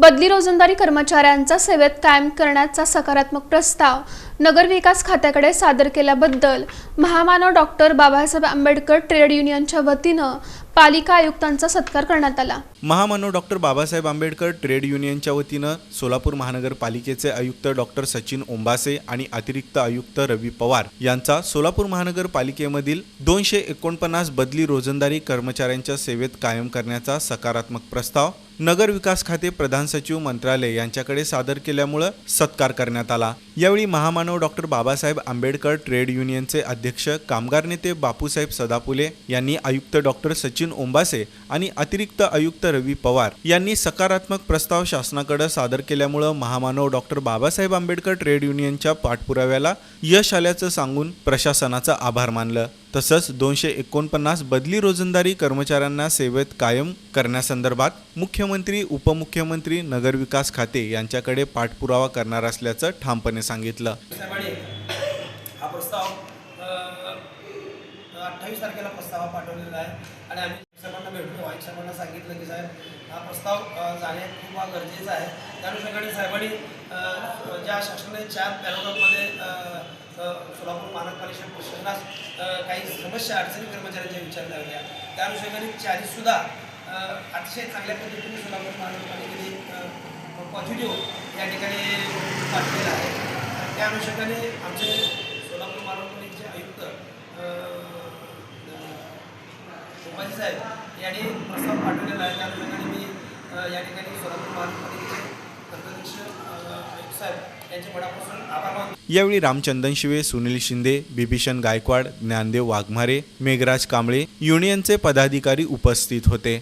बदली रोजंदारी कर्मचाऱ्यांचा सेवेत कायम करण्याचा सकारात्मक प्रस्ताव नगरविकास खात्याकडे सादर केल्याबद्दल महामानव डॉक्टर बाबासाहेब आंबेडकर ट्रेड युनियनच्या वतीनं पालिका आयुक्तांचा सत्कार करण्यात आला. महामानव डॉक्टर बाबासाहेब आंबेडकर ट्रेड युनियनच्या वतीनं सोलापूर महानगरपालिकेचे आयुक्त डॉक्टर सचिन ओंबासे आणि अतिरिक्त आयुक्त रवी पवार यांचा सोलापूर महानगरपालिकेमधील दोनशे एकोणपन्नास बदली रोजंदारी कर्मचाऱ्यांच्या सेवेत कायम करण्याचा सकारात्मक प्रस्ताव नगर विकास खाते प्रधान सचिव मंत्रालय यांच्याकडे सादर केल्यामुळं सत्कार करण्यात आला. यावेळी महामानव डॉक्टर बाबासाहेब आंबेडकर ट्रेड युनियनचे अध्यक्ष कामगार नेते बापूसाहेब सदापुले यांनी आयुक्त डॉक्टर सचिन ओंबासे आणि अतिरिक्त आयुक्त रवी पवार यांनी सकारात्मक प्रस्ताव शासनाकडे सादर केल्यामुळं महामानव डॉक्टर बाबासाहेब आंबेडकर ट्रेड युनियनच्या पाठपुराव्याला यश आल्याचं सांगून प्रशासनाचा आभार मानलं. तसंच दोनशे एकोणपन्नास बदली रोजंदारी कर्मचाऱ्यांना सेवेत कायम करण्यासंदर्भात मुख्यमंत्री उपमुख्यमंत्री नगरविकास खाते यांच्याकडे पाठपुरावा करणार असल्याचं ठामपणे सांगितलं. अठ्ठावीस तारखेला प्रस्ताव पाठवलेला आहे. आणि आम्ही साहेबांना भेटतो वाईक साहेबांना सांगितलं की साहेब हा प्रस्ताव जाणे खूप गरजेचा आहे. त्या अनुषंगाने साहेबांनी ज्या शासनाने चार पॅरोग्राफमध्ये सोलापूर महानगरपालिका प्रशासनास काही समस्या अडचणी कर्मचाऱ्यांच्या विचारल्या होत्या. त्या अनुषंगाने चारीसुद्धा अतिशय चांगल्या पद्धतीने सोलापूर महानगरपालिकेने पॉझिटिव्ह या ठिकाणी पाठवलेलं आहे. त्या अनुषंगाने आमचे सोलापूर महानगरपालिकेचे आयुक्त उपाधी साहेब यांनी प्रस्ताव पाठवलेला आहे. त्या अनुषंगाने मी या ठिकाणी सोलापूर महानगरपालिकेचे अध्यक्ष आयुक्त साहेब यांचे मनापासून आभार मानतो. यावेळी रामचंदन शिवे सुनील शिंदे बिभीषण गायकवाड ज्ञानदेव वाघमारे मेघराज कांबळे युनियनचे पदाधिकारी उपस्थित होते.